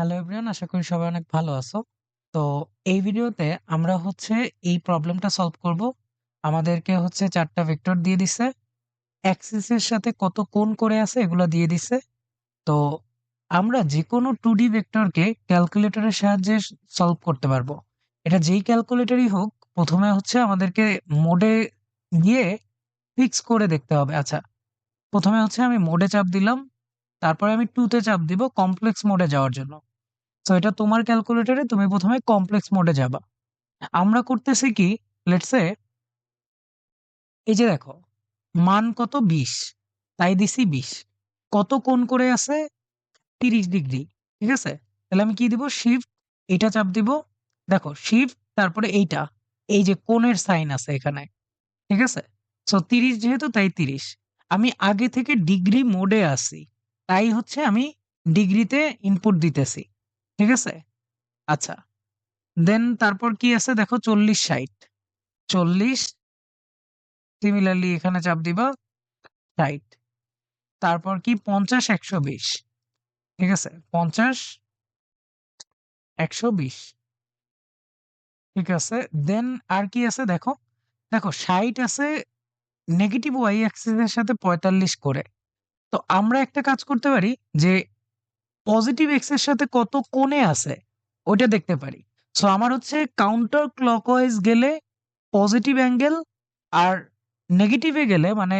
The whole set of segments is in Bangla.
হ্যালো এভরিওয়ান আশা করি সবাই অনেক ভালো আছো। তো এই ভিডিওতে আমরা হচ্ছে এই প্রবলেমটা সলভ করব। আমাদেরকে হচ্ছে চারটা ভেক্টর দিয়ে দিছে। অ্যাক্সিসের সাথে কত কোণ করে আছে এগুলো দিয়ে দিছে। তো আমরা যে কোনো টু ডি ভেক্টরকে ক্যালকুলেটরের সাহায্যে সলভ করতে পারব। এটা যেই ক্যালকুলেটরই হোক, প্রথমে হচ্ছে আমাদেরকে মোডে গিয়ে ফিক্স করে দেখতে হবে। আচ্ছা প্রথমে হচ্ছে আমি মোডে চাপ দিলাম। তারপরে আমি টুতে চাপ দিব কমপ্লেক্স মোডে যাওয়ার জন্য। তো এটা তোমার ক্যালকুলেটরে তুমি প্রথমে কমপ্লেক্স মোডে যাবা। আমরা করতেছি কি? লেটসে এই যে দেখো, মান কত বিশ, তাই দিছি বিশ। কত কোন করে আছে? তিরিশ ডিগ্রি, ঠিক আছে? তাহলে আমি কি দিব? শিফট এটা চাপ দিব। দেখো শিফট তারপরে এইটা, এই যে কোণের সাইন আছে এখানে, ঠিক আছে? সো তিরিশ যেহেতু, তাই তিরিশ। আমি আগে থেকে ডিগ্রি মোডে আছি, তাই হচ্ছে আমি ডিগ্রিতে ইনপুট দিতেছি। ঠিক আছে? আচ্ছা। দেন তারপর কি আছে? দেখো চল্লিশ ষাট। চল্লিশ সিমিলারলি এখানে চাপ দিবা ষাট। তারপর কি? পঞ্চাশ, একশো বিশ। ঠিক আছে? পঞ্চাশ, একশো বিশ। ঠিক আছে? দেন আর কি আছে? দেখো। দেখো, ষাট আছে নেগেটিভ ওয়াই অ্যাক্সিসের সাথে পঁয়তাল্লিশ করে। তো আমরা একটা কাজ করতে পারি যে পজিটিভ এক্সের সাথে কত কোণে আছে, ওইটা দেখতে পারি। সো আমার হচ্ছে কাউন্টার ক্লকওয়াইজ গেলে পজিটিভ অ্যাঙ্গেল আর নেগেটিভে গেলে মানে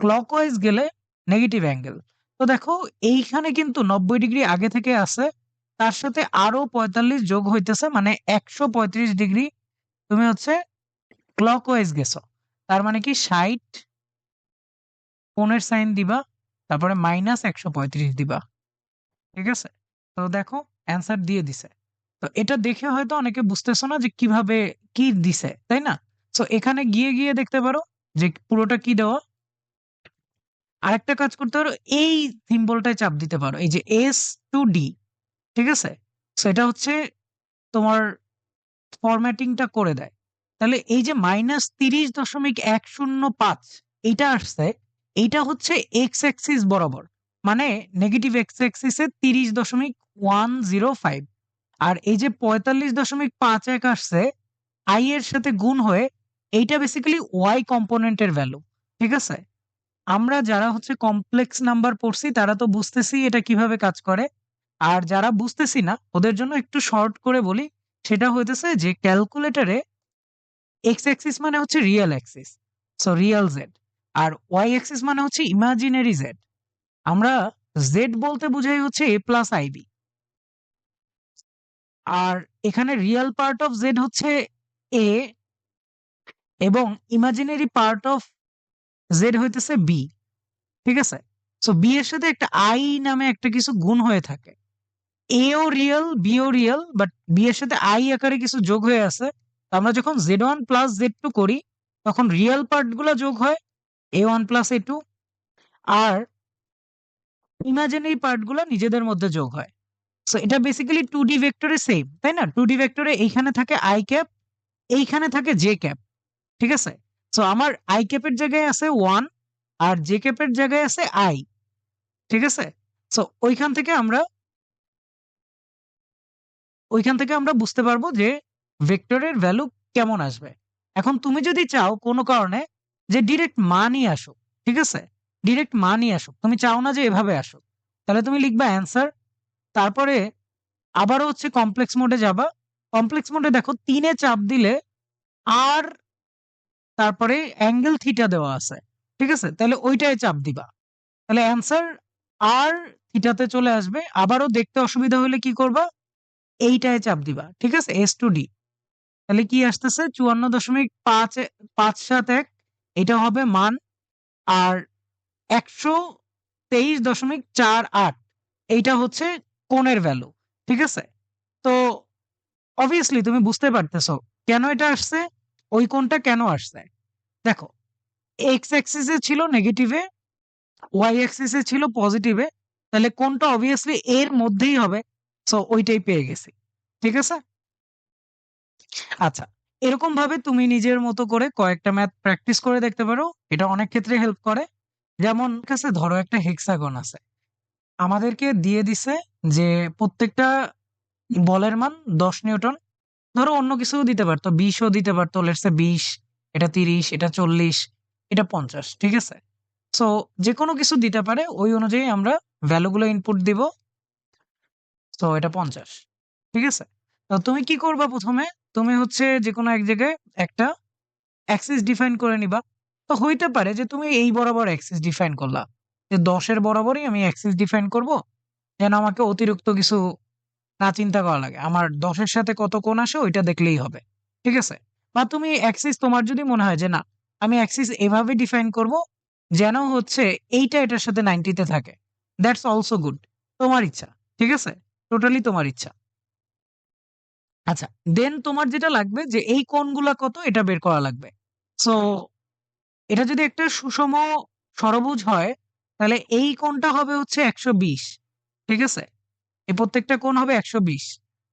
ক্লকওয়াইজ গেলে নেগেটিভ অ্যাঙ্গেল তো দেখো, এইখানে কিন্তু নব্বই ডিগ্রি আগে থেকে আছে, তার সাথে আরও পঁয়তাল্লিশ যোগ হইতেছে মানে একশো পঁয়ত্রিশ ডিগ্রি তুমি হচ্ছে ক্লকওয়াইজ গেছো। তার মানে কি ষাট কোণের সাইন দিবা, তারপরে মাইনাস একশো পঁয়ত্রিশ দিবা। ঠিক আছে? তো দেখো অ্যান্সার দিয়ে দিছে। তো এটা দেখে হয়তো অনেকে বুঝতেছো না যে কীভাবে কি দিছে, তাই না? তো এখানে গিয়ে গিয়ে দেখতে পারো যে পুরোটা কি দেওয়া? আরেকটা কাজ করতে পারো, এই সিম্বলটায় চাপ দিতে পারো, এই যে এস টু ডি ঠিক আছে? তো এটা হচ্ছে তোমার ফরম্যাটিংটা করে দেয়। তাহলে এই যে মাইনাস তিরিশ দশমিক এক শূন্য পাঁচ, এইটা আসছে, এইটা হচ্ছে এক্স অ্যাক্সিস বরাবর। মানে নেগেটিভ এক্স অ্যাক্সিসে তিরিশ দশমিক ওয়ান জিরো ফাইভ আর এই যে পঁয়তাল্লিশ দশমিক পাঁচ এক আসছে আই এর সাথে গুণ হয়ে এইটা বেসিক্যালি ওয়াই কম্পোনেন্টের ভ্যালু ঠিক আছে? আমরা যারা হচ্ছে কমপ্লেক্স নাম্বার পড়ছি, তারা তো বুঝতেছি এটা কীভাবে কাজ করে। আর যারা বুঝতেছি না, ওদের জন্য একটু শর্ট করে বলি, সেটা হইতেছে যে ক্যালকুলেটরে এক্স অ্যাক্সিস মানে হচ্ছে real axis so real Z আর ওয়াই অ্যাক্সিস মানে হচ্ছে ইমাজিনারি জেড আমরা জেড বলতে বুঝাই হচ্ছে এ প্লাস আইবি আর এখানে রিয়েল পার্ট অফ জেড হচ্ছে এ এবং ইমাজিনারি পার্ট অফ জেড হইতেছে বি ঠিক আছে? সো বি এর সাথে একটা আই নামে একটা কিছু গুণ হয়ে থাকে। এও রিয়েল বিও রিয়েল বাট বি এর সাথে আই আকারে কিছু যোগ হয়ে আছে। আমরা যখন Z one plus Z two করি, তখন রিয়েল পার্টগুলো যোগ হয় A one plus A two R imaginary পার্টগুলো নিজেদের মধ্যে যোগ হয়। সো এটা বেসিক্যালি টু ডি ভেক্টরে সেম তাই না? টু ডি ভেক্টরে এইখানে থাকে আই ক্যাপ এইখানে থাকে জে ক্যাপ ঠিক আছে? সো আমার আই ক্যাপের জায়গায় আছে ওয়ান আর জে ক্যাপের জায়গায় আছে আই ঠিক আছে? সো ওইখান থেকে আমরা, ওইখান থেকে আমরা বুঝতে পারব যে ভেক্টরের ভ্যালু কেমন আসবে। এখন তুমি যদি চাও কোনো কারণে যে ডিরেক্ট মানই আসো ঠিক আছে? ডিরেক্ট মানই আসো তুমি চাও না যে এভাবে আসো তাহলে তুমি লিখবা অ্যান্সার তারপরে আবারও হচ্ছে কমপ্লেক্স মোডে যাবা। কমপ্লেক্স মোডে দেখো তিনে চাপ দিলে আর তারপরে অ্যাঙ্গেল থিটা দেওয়া আছে। ঠিক আছে? তাহলে ওইটাই চাপ দিবা। তাহলে অ্যান্সার আর থিটাতে চলে আসবে। আবারও দেখতে অসুবিধা হলে কি করবা? এইটায় চাপ দিবা। ঠিক আছে? এস টু ডি তাহলে কি আসতেছে? চুয়ান্ন দশমিক পাঁচ পাঁচ সাত এক। এটা হবে মান। আর একশো তেইশ দশমিক চার আট। এইটা হচ্ছে কোণের ভ্যালু ঠিক আছে? তো অবভিয়াসলি তুমি বুঝতে পারতেছো কেন এটা আসছে, ওই কোণটা কেন আসছে? দেখো এক্স অ্যাক্সিসে ছিল নেগেটিভে ওয়াই অ্যাক্সিসে ছিল পজিটিভে তাহলে কোনটা অবভিয়াসলি এর মধ্যেই হবে সো ওইটাই পেয়ে গেছি, ঠিক আছে? আচ্ছা এরকম ভাবে তুমি নিজের মতো করে কয়েকটা ম্যাথ প্র্যাকটিস করে দেখতে পারো, এটা অনেক ক্ষেত্রে হেল্প করে। যেমন কাছে ধরো একটা হেক্সাগন আছে। আমাদেরকে দিয়ে দিছে যে প্রত্যেকটা বলের মান দশ নিউটন। ধরো অন্য কিছুও দিতে পারতো, বিশও দিতে পারতো লেটসে বিশ, এটা তিরিশ, এটা চল্লিশ, এটা পঞ্চাশ, ঠিক আছে? সো যে কোনো কিছু দিতে পারে, ওই অনুযায়ী আমরা ভ্যালুগুলো ইনপুট দিব। তো এটা পঞ্চাশ, ঠিক আছে? তো তুমি কি করবা প্রথমে? তুমি হচ্ছে যে কোনো এক জায়গায় একটা অ্যাক্সিস ডিফাইন করে নিবা। তো হইতে পারে যে তুমি এই বরাবর অ্যাক্সিস ডিফাইন করলা। যে দশের বরাবরই আমি অ্যাক্সিস ডিফাইন করব, যেন আমাকে অতিরিক্ত কিছু না চিন্তা করা লাগে। আমার দশের সাথে কত কোণ আসে ওইটা দেখলেই হবে, ঠিক আছে? বা তুমি অ্যাক্সিস তোমার যদি মনে হয় যে না, আমি অ্যাক্সিস এভাবে ডিফাইন করব যেন হচ্ছে এইটা এটার সাথে নাইনটিতে থাকে। দ্যাটস অলসো গুড তোমার ইচ্ছা, ঠিক আছে? টোটালি তোমার ইচ্ছা। আচ্ছা দেন তোমার যেটা লাগবে যে এই কোণগুলা কত এটা বের করা লাগবে। সো এটা যদি একটা সুষম সরবুজ হয়, তাহলে এই কোণটা হবে হচ্ছে একশো বিশ, ঠিক আছে? এই প্রত্যেকটা কোণ হবে একশো বিশ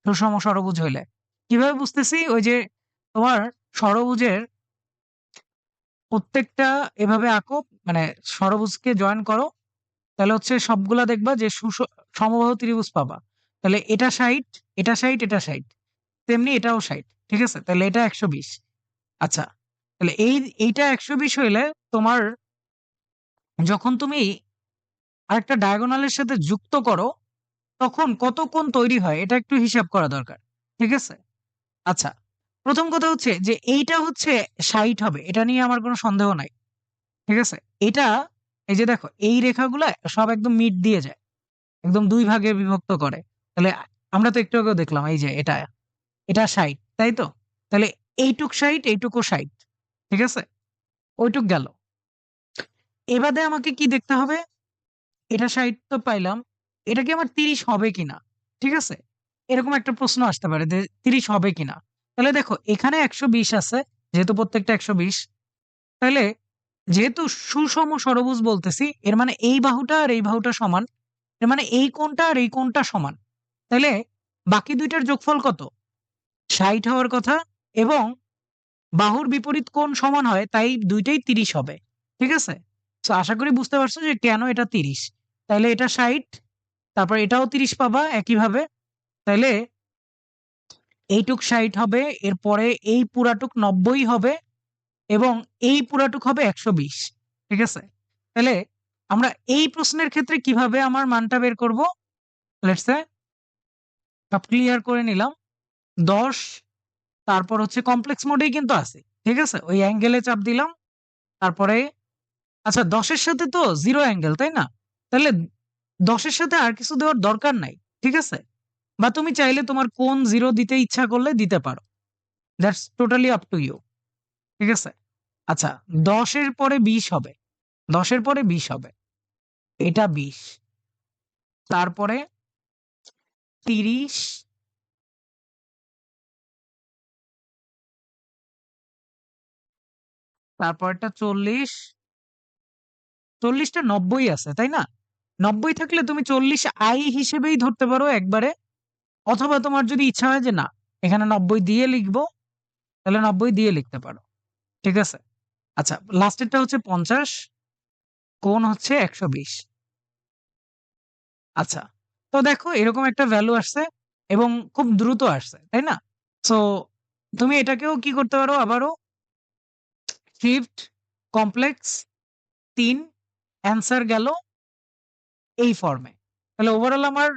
সুষম সরবুজ হইলে। কীভাবে বুঝতেছি? ওই যে তোমার ষড়ভুজের প্রত্যেকটা এভাবে আঁকো মানে সরবুজকে জয়েন করো, তাহলে হচ্ছে সবগুলা দেখবা যে সমবাহু ত্রিভুজ পাবা। তাহলে এটা ষাট এটা ষাট এটা ষাট, তেমনি এটাও ষাট, ঠিক আছে? তাহলে এটা একশো বিশ। আচ্ছা তাহলে এই, এইটা একশো বিশ হইলে তোমার যখন তুমি আরেকটা ডায়াগোনালের সাথে যুক্ত করো, তখন কত কোণ তৈরি হয় এটা একটু হিসাব করা দরকার, ঠিক আছে? আচ্ছা প্রথম কথা হচ্ছে যে এইটা হচ্ছে ষাট হবে, এটা নিয়ে আমার কোনো সন্দেহ নাই, ঠিক আছে? এটা, এই যে দেখো, এই রেখাগুলো সব একদম মিট দিয়ে যায়, একদম দুই ভাগে বিভক্ত করে, তাহলে আমরা তো একটু আগেও দেখলাম, এই যে এটা এটা ষাট, তাই তো? তাহলে এইটুক ষাট, এইটুকু ষাট ঠিক আছে? ওইটুক গেল। এবারে আমাকে কি দেখতে হবে? এটা তো পাইলাম। এটা কি আমার তিরিশ হবে কিনা? ঠিক আছে? এরকম একটা প্রশ্ন আসতে পারে যে তিরিশ হবে কিনা? তাহলে দেখো, এখানে একশো বিশ আছে, যেহেতু প্রত্যেকটা একশো বিশ। তাহলে যেহেতু সুষম সরবুজ বলতেছি, এর মানে এই বাহুটা আর এই বাহুটা সমান। এর মানে এই কোণটা আর এই কোণটা সমান। তাহলে বাকি দুইটার যোগফল কত? ষাট হওয়ার কথা এবং বাহুর বিপরীত কোণ সমান হয়, তাই দুইটাই তিরিশ হবে। ঠিক আছে? তো আশা করি বুঝতে পারছ যে কেন এটা তিরিশ। তাহলে এটা ষাট, তারপর এটাও তিরিশ পাবা একইভাবে। তাহলে এইটুক ষাট হবে, এরপরে এই পুরাটুক নব্বই হবে এবং এই পুরাটুক হবে একশো বিশ। ঠিক আছে? তাহলে আমরা এই প্রশ্নের ক্ষেত্রে কীভাবে আমার মানটা বের করব? লেটসে ক্লিয়ার করে নিলাম। দশ তারপর হচ্ছে কমপ্লেক্স মোডেই কিন্তু আছে, ঠিক আছে? ওই অ্যাঙ্গেলে চাপ দিলাম, তারপরে আচ্ছা দশের সাথে তো জিরো অ্যাঙ্গেল তাই না? তাহলে দশের সাথে আর কিছু দেওয়ার দরকার নাই, ঠিক আছে? বা তুমি চাইলে তোমার কোন জিরো দিতে ইচ্ছা করলে দিতে পারো। That's totally up to you ঠিক আছে? আচ্ছা দশের পরে বিশ হবে, দশের পরে বিশ হবে, এটা বিশ, তারপরে তিরিশ তারপরটা চল্লিশ। চল্লিশটা নব্বই আছে, তাই না? নব্বই থাকলে তুমি চল্লিশ আই হিসেবেই ধরতে পারো একবারে। অথবা তোমার যদি ইচ্ছা হয় যে না, এখানে নব্বই দিয়ে লিখব, তাহলে নব্বই দিয়ে লিখতে পারো। ঠিক আছে? আচ্ছা লাস্টেরটা হচ্ছে পঞ্চাশ কোন হচ্ছে একশো বিশ। আচ্ছা তো দেখো এরকম একটা ভ্যালু আসছে এবং খুব দ্রুত আসছে, তাই না? সো তুমি এটাকেও কি করতে পারো আবারও? শিফট কমপ্লেক্স তিন অ্যান্সার গেল এই ফর্মে তাহলে ওভারঅল আমার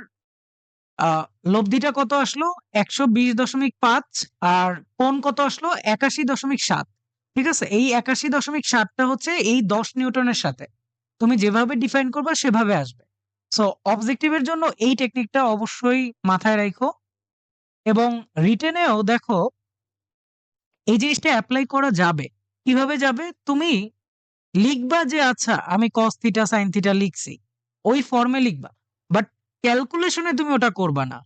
লব্ধিটা কত আসলো? একশো বিশ দশমিক পাঁচ আর কোন কত আসলো? একাশি দশমিক সাত। ঠিক আছে? এই একাশি দশমিক সাতটা হচ্ছে এই দশ নিউটনের সাথে। তুমি যেভাবে ডিফাইন করবে সেভাবে আসবে। সো অবজেক্টিভের জন্য এই টেকনিকটা অবশ্যই মাথায় রাখো। এবং রিটেনেও দেখো, এই জিনিসটা অ্যাপ্লাই করা যাবে। কীভাবে যাবে? তুমি লিখবা যে আচ্ছা আমি কস থিটা সাইন থিটা লিখছি। ওই ফর্মে লিখবা। বাট ক্যালকুলেশনে তুমি ওটা করবা না।